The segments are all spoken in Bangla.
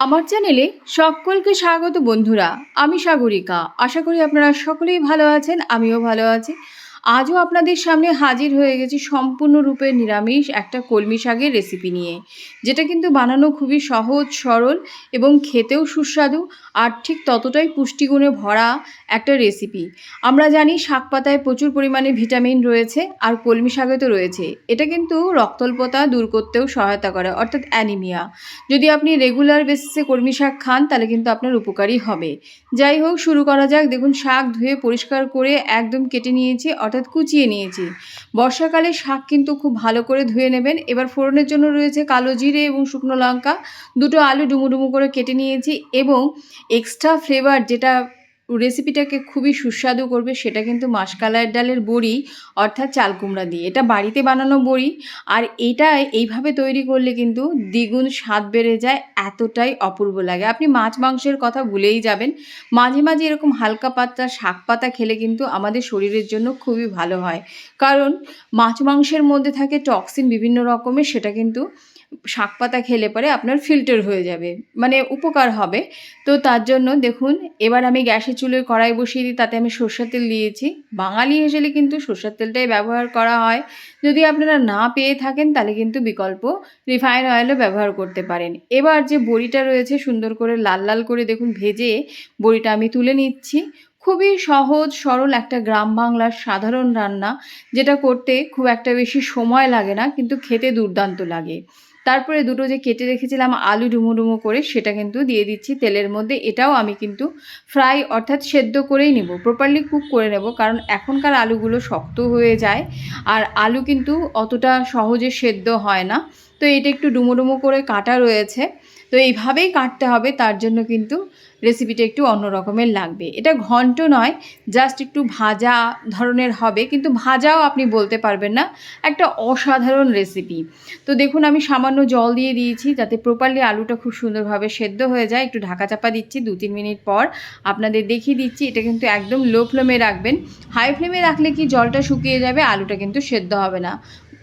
আমার চ্যানেলে সকলকে স্বাগত বন্ধুরা, আমি সাগরিকা। আশা করি আপনারা সকলেই ভালো আছেন, আমিও ভালো আছি। আজও আপনাদের সামনে হাজির হয়ে গেছি সম্পূর্ণরূপে নিরামিষ একটা কলমি শাকের রেসিপি নিয়ে, যেটা কিন্তু বানানো খুবই সহজ, সরল এবং খেতেও সুস্বাদু আর ঠিক ততটাই পুষ্টিগুণে ভরা একটা রেসিপি আমরা জানি শাক পাতায় প্রচুর পরিমাণে ভিটামিন রয়েছে আর কলমি শাকে তো রয়েছে। এটা কিন্তু রক্তল্পতা দূর করতেও সহায়তা করে, অর্থাৎ অ্যানিমিয়া যদি আপনি রেগুলার বেসিসে কলমি শাক খান, তাহলে কিন্তু আপনার উপকারী হবে। যাই হোক, শুরু করা যাক। দেখুন, শাক ধুয়ে পরিষ্কার করে একদম কেটে নিয়েছি, অর্থাৎ কুচিয়ে নিয়েছি। বর্ষাকালে শাক কিন্তু খুব ভালো করে ধুয়ে নেবেন। এবার ফোড়নের জন্য রয়েছে কালো জিরে এবং শুকনো লঙ্কা। দুটো আলু ডুমু ডুমু করে কেটে নিয়েছি এবং এক্সট্রা ফ্লেভার যেটা রেসিপিটাকে খুবই সুস্বাদু করবে, সেটা কিন্তু মাসকালার ডালের বড়ি অর্থাৎ চাল কুমড়া দিয়ে। এটা বাড়িতে বানানো বড়ি, আর এটা এইভাবে তৈরি করলে কিন্তু দ্বিগুণ স্বাদ বেড়ে যায়, এতটাই অপূর্ব লাগে। আপনি মাছ মাংসের কথা ভুলেই যাবেন। মাঝে মাঝে এরকম হালকা পাতা, শাক পাতা খেলে কিন্তু আমাদের শরীরের জন্য খুবই ভালো হয়। কারণ মাছ মাংসের মধ্যে থাকে টক্সিন বিভিন্ন রকমের, সেটা কিন্তু শাক পাতা খেলে পরে আপনার ফিল্টার হয়ে যাবে। মানে উপকার হবে। তো তার জন্য দেখুন, এবার আমি গ্যাসে চুলোয় কড়াই বসিয়ে দিই, তাতে আমি সর্ষের তেল দিয়েছি। বাঙালি হিসেবে কিন্তু সর্ষের তেলটাই ব্যবহার করা হয়। যদি আপনারা না পেয়ে থাকেন, তাহলে কিন্তু বিকল্প রিফাইন অয়েলও ব্যবহার করতে পারেন। এবার যে বড়িটা রয়েছে, সুন্দর করে লাল লাল করে দেখুন ভেজে বড়িটা আমি তুলে নিচ্ছি। খুবই সহজ, সরল একটা গ্রাম বাংলার সাধারণ রান্না, যেটা করতে খুব একটা বেশি সময় লাগে না, কিন্তু খেতে দুর্দান্ত লাগে। তারপরে দুটো যে কেটে রেখেছিলাম আলু ডুমো ডুমো করে, সেটা কিন্তু দিয়ে দিচ্ছি তেলের মধ্যে। এটাও আমি কিন্তু ফ্রাই অর্থাৎ সেদ্ধ করেই নেব প্রপারলি কুক করে নেব, কারণ এখনকার আলুগুলো শক্ত হয়ে যায় আর আলু কিন্তু অতটা সহজে সেদ্ধ হয় না। তো এটা একটু ডুমো ডুমো করে কাটা রয়েছে। তো এইভাবেই কাটতে হবে, তার জন্য কিন্তু রেসিপিটা একটু অন্য রকমের লাগবে। এটা ঘন্ট নয় জাস্ট একটু ভাজা ধরনের হবে, কিন্তু ভাজাও আপনি বলতে পারবেন না, একটা অসাধারণ রেসিপি তো দেখুন, আমি সামান্য জল দিয়ে দিয়েছি, যাতে প্রপারলি আলুটা খুব সুন্দরভাবে সেদ্ধ হয়ে যায়। একটু ঢাকা চাপা দিচ্ছি, দু তিন মিনিট পর আপনাদের দেখিয়ে দিচ্ছি, এটা কিন্তু একদম লো ফ্লেমে রাখবেন। হাই ফ্লেমে রাখলে কি জলটা শুকিয়ে যাবে? আলুটা কিন্তু সেদ্ধ হবে না।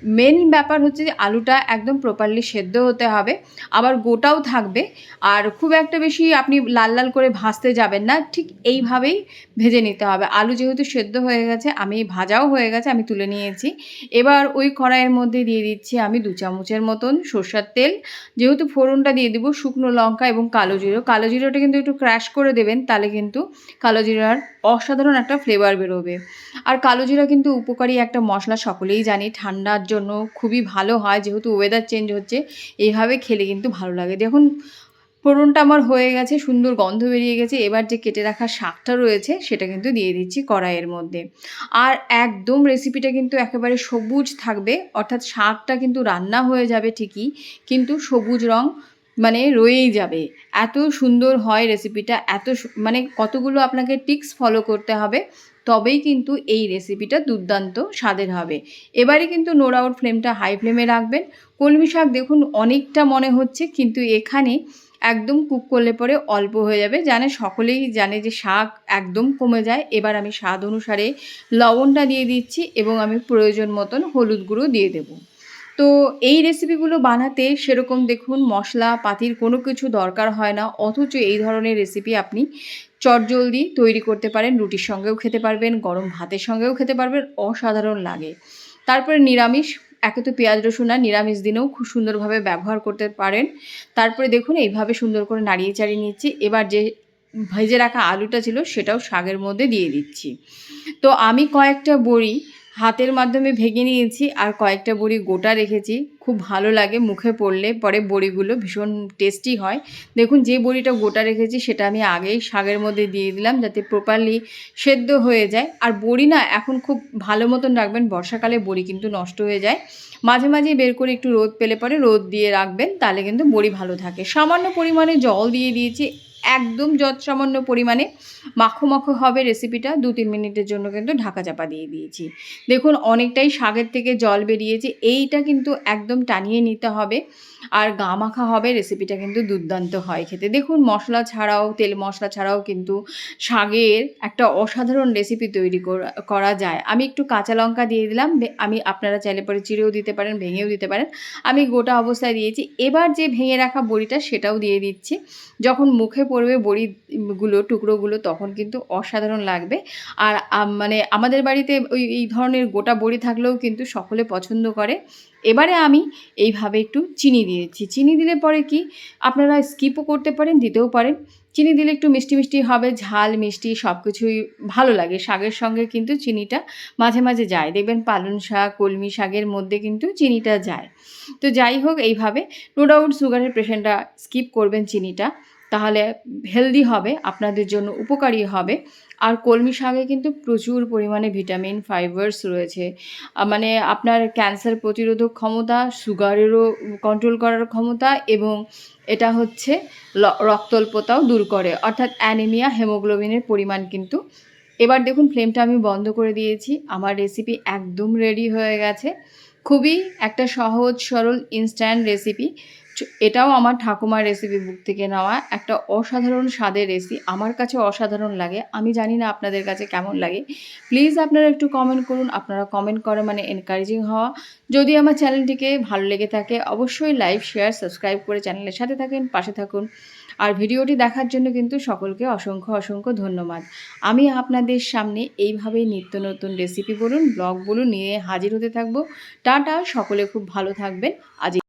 মেন ব্যাপার হচ্ছে যে আলুটা একদম প্রপারলি সেদ্ধ হতে হবে। আবার গোটাও থাকবে। আর খুব একটা বেশি আপনি লাল লাল করে ভাজতে যাবেন না। ঠিক এইভাবেই ভেজে নিতে হবে। আলু যেহেতু সেদ্ধ হয়ে গেছে, আমি ভাজাও হয়ে গেছে, আমি তুলে নিয়েছি। এবার ওই কড়াইয়ের মধ্যে দিয়ে দিচ্ছি আমি দু চামচের মতন সর্ষার তেল। যেহেতু ফোড়নটা দিয়ে দেবো শুকনো লঙ্কা এবং কালো জিরো। কালো জিরোটা কিন্তু একটু ক্র্যাশ করে দেবেন, তাহলে কিন্তু কালো জিরার অসাধারণ একটা ফ্লেভার বেরোবে। আর কালো জিরা কিন্তু উপকারী একটা মশলা, সকলেই জানি। ঠান্ডার জন্য খুবই ভালো হয়, যেহেতু ওয়েদার চেঞ্জ হচ্ছে, এইভাবে খেলে কিন্তু ভালো লাগে। দেখুন, ফোড়নটা আমার হয়ে গেছে, সুন্দর গন্ধ বেরিয়ে গেছে, এবার যে কেটে রাখা শাকটা রয়েছে, সেটা কিন্তু দিয়ে দিচ্ছি কড়াইয়ের মধ্যে। আর একদম রেসিপিটা কিন্তু একেবারে সবুজ থাকবে, অর্থাৎ শাকটা কিন্তু রান্না হয়ে যাবে ঠিকই, কিন্তু সবুজ রং মানে রয়েই যাবে। এত সুন্দর হয় রেসিপিটা এত মানে কতগুলো আপনাকে টিক্স ফলো করতে হবে তবেই কিন্তু এই রেসিপিটা দুর্দান্ত স্বাদের হবে। এবারে কিন্তু নোর আউট ফ্লেমটা হাই ফ্লেমে রাখবেন। কলমি শাক দেখুন অনেকটা মনে হচ্ছে, কিন্তু এখানে একদম কুক করলে পরে অল্প হয়ে যাবে। জানে সকলেই জানে যে শাক একদম কমে যায়। এবার আমি স্বাদ অনুসারে লবণটা দিয়ে দিচ্ছি এবং আমি প্রয়োজন মতন হলুদ গুঁড়ো দিয়ে দেবো। তো এই রেসিপিগুলো বানাতে সেরকম দেখুন মশলা, পাতির কোনো কিছু দরকার হয় না। অথচ এই ধরনের রেসিপি আপনি চটজলদি তৈরি করতে পারেন, রুটির সঙ্গেও খেতে পারবেন, গরম ভাতের সঙ্গেও খেতে পারবেন, অসাধারণ লাগে। তারপরে নিরামিষ, একে তো পেঁয়াজ, রসুন আর নিরামিষ দিনেও খুব সুন্দরভাবে ব্যবহার করতে পারেন। তারপরে দেখুন, এইভাবে সুন্দর করে নাড়িয়ে চাড়িয়ে নিচ্ছি। এবার যে ভেজে রাখা আলুটা ছিল, সেটাও শাকের মধ্যে দিয়ে দিচ্ছি। তো আমি কয়েকটা বড়ি হাতের মাধ্যমে ভেঙে নিয়েছি আর কয়েকটা বড়ি গোটা রেখেছি। খুব ভালো লাগে মুখে পড়লে, পরে বড়িগুলো ভীষণ টেস্টি হয়। দেখুন, যে বড়িটা গোটা রেখেছি সেটা আমি আগেই শাগের মধ্যে দিয়ে দিলাম যাতে প্রপারলি সেদ্ধ হয়ে যায়। আর বড়ি না, এখন খুব ভালো মতন রাখবেন, বর্ষাকালে বড়ি কিন্তু নষ্ট হয়ে যায়। মাঝে মাঝে বের করে একটু রোদ পেলে পরে রোদ দিয়ে রাখবেন, তাহলে কিন্তু বড়ি ভালো থাকে। সামান্য পরিমাণে জল দিয়ে দিয়েছি একদম যত সামান্য পরিমাণে মাখো মাখো হবে রেসিপিটা দু, তিন মিনিটের জন্য কিন্তু ঢাকা চাপা দিয়ে দিয়েছি। দেখুন, অনেকটাই শাকের থেকে জল বেরিয়েছে। এইটা কিন্তু একদম টানিয়ে নিতে হবে। আর গা মাখা হবে রেসিপিটা কিন্তু দুর্দান্ত হয় খেতে। দেখুন, মশলা ছাড়াও, তেল মশলা ছাড়াও কিন্তু শাকের একটা অসাধারণ রেসিপি তৈরি করা যায়। আমি একটু কাঁচা লঙ্কা দিয়ে দিলাম। আমি, আপনারা চাইলে পরে চিড়েও দিতে পারেন, ভেঙেও দিতে পারেন। আমি গোটা অবস্থায় দিয়েছি। এবার যে ভেঙে রাখা বড়িটা, সেটাও দিয়ে দিচ্ছি। যখন মুখে পড়বে বড়িগুলো, টুকরোগুলো তখন কিন্তু অসাধারণ লাগবে। আর মানে আমাদের বাড়িতে ওই, এই ধরনের গোটা বড়ি থাকলেও কিন্তু সকলে পছন্দ করে। এবারে আমি এইভাবে একটু চিনি দিয়েছি চিনি দিলে পরে কি, আপনারা স্কিপও করতে পারেন, দিতেও পারেন। চিনি দিলে একটু মিষ্টি মিষ্টি হবে, ঝাল, মিষ্টি সব কিছুই ভালো লাগে। শাকের সঙ্গে কিন্তু চিনিটা মাঝে মাঝে যায়। দেখবেন পালং শাক, কলমি শাকের মধ্যে কিন্তু চিনিটা যায়। তো যাই হোক, এইভাবে নো ডাউট সুগারের পেশেন্টরা স্কিপ করবেন চিনিটা। তাহলে হেলদি হবে, আপনাদের জন্য উপকারী হবে। আর কলমি শাকে কিন্তু প্রচুর পরিমাণে ভিটামিন ফাইবার্স রয়েছে। মানে আপনার ক্যান্সার প্রতিরোধক ক্ষমতা সুগারেরও কন্ট্রোল করার ক্ষমতা এবং এটা হচ্ছে রক্তল্পতাও দূর করে। অর্থাৎ অ্যানিমিয়া হেমোগ্লোবিনের পরিমাণ কিন্তু। এবার দেখুন ফ্লেমটা আমি বন্ধ করে দিয়েছি। আমার রেসিপি একদম রেডি হয়ে গেছে। খুবই একটা সহজ, সরল ইনস্ট্যান্ট রেসিপি এটাও আমার ঠাকুমার রেসিপি বুক থেকে নেওয়া একটা অসাধারণ স্বাদের রেসিপি আমার কাছে অসাধারণ লাগে। আমি জানি না আপনাদের কাছে কেমন লাগে। প্লিজ আপনারা একটু কমেন্ট করুন। আপনারা কমেন্ট করে মানে এনকারেজিং হওয়া। যদি আমার চ্যানেলটিকে ভালো লেগে থাকে, অবশ্যই লাইক শেয়ার সাবস্ক্রাইব করে চ্যানেলের সাথে থাকেন, পাশে থাকুন। আর ভিডিওটি দেখার জন্য কিন্তু সকলকে অসংখ্য অসংখ্য ধন্যবাদ। আমি আপনাদের সামনে এইভাবেই নিত্য নতুন রেসিপি বলুন ব্লগ বলুন নিয়ে হাজির হতে থাকব। টাটা, সকলে খুব ভালো থাকবেন। আজ